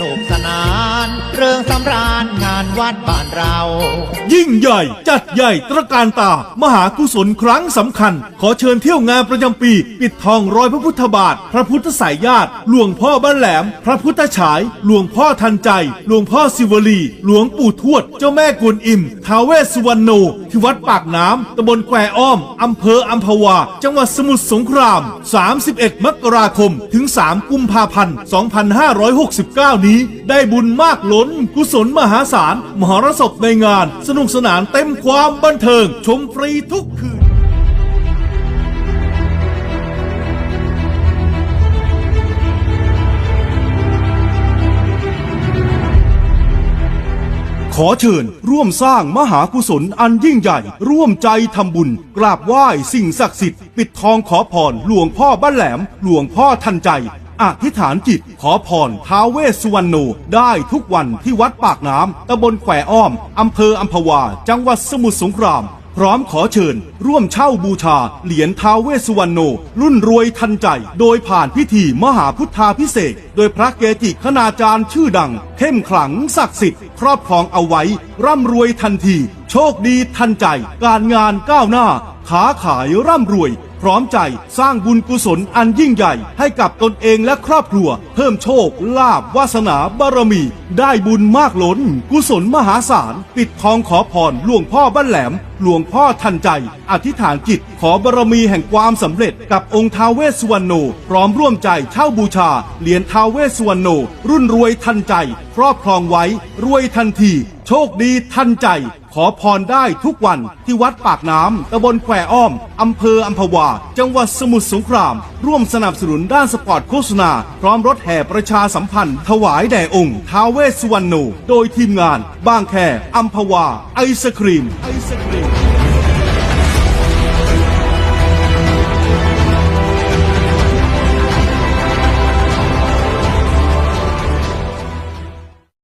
นุกสนาน เรื่องสำราญงานวัดบ้านเรา ยิ่งใหญ่จัดใหญ่ตระการตา มหากุศลครั้งสำคัญ ขอเชิญเที่ยวงานประจำปี ปิดทองร้อยพระพุทธบาท พระพุทธสายญาติ หลวงพ่อบ้านแหลม พระพุทธฉาย หลวงพ่อทันใจ หลวงพ่อสิวลี หลวงปู่ทวด เจ้าแม่กวนอิมท้าเวสสุวรรณโน ที่วัดปากน้ำตำบลแควอ้อมอำเภออัมพวา จังหวัดสมุทรสงคราม 31 มกราคม ถึง 3 กุมภาพันธ์ 2569 นี้ ได้บุญมากล้นกุศลมหาศาล มหรสพในงาน สนุกสนานเต็มความบันเทิง ชมฟรีทุกคืนขอเชิญร่วมสร้างมหากุศลอันยิ่งใหญ่ ร่วมใจทำบุญ กราบไหว้สิ่งศักดิ์สิทธิ์ ปิดทองขอพรหลวงพ่อบ้านแหลม หลวงพ่อทันใจ อธิษฐานจิตขอพรท้าวเวสสุวรรณโนได้ทุกวันที่วัดปากน้ำตำบลแขวอ้อมอำเภออัมพวา จังหวัดสมุทรสงคราม พร้อมขอเชิญ ร่วมเช่าบูชา เหรียญท้าวเวสสุวรรณโน รุ่นรวยทันใจ โดยผ่านพิธีมหาพุทธาพิเศษ โดยพระเกจิคณาจารย์ชื่อดัง เข้มขลังศักดิ์สิทธิ์ครอบครองเอาไว้ ร่ำรวยทันที โชคดีทันใจ การงานก้าวหน้าขาขายร่ำรวย พร้อมใจสร้างบุญกุศลอันยิ่งใหญ่ให้กับตนเองและครอบครัว เพิ่มโชค ลาภวาสนาบารมี ได้บุญมากล้น กุศลมหาศาล ปิดทองขอพรหลวงพ่อบ้านแหลม หลวงพ่อทันใจ อธิษฐานจิต ขอบารมีแห่งความสำเร็จกับองค์ท้าเวสสุวรรณโน พร้อมร่วมใจเช่าบูชา เหรียญท้าเวสสุวรรณโน รุ่นรวยทันใจ ครอบครองไว้ รวยทันที โชคดีทันใจ ขอพรได้ทุกวันที่วัดปากน้ำตำบลแควอ้อมอำเภออัมพวา จังหวัดสมุทรสงคราม ร่วมสนับสนุนด้านสปอร์ตโฆษณา พร้อมรถแห่ประชาสัมพันธ์ ถวายแด่องค์ท้าวเวสสุวรรณโนโดยทีมงาน บางแคอัมพวา ไอศครีมไอศครีม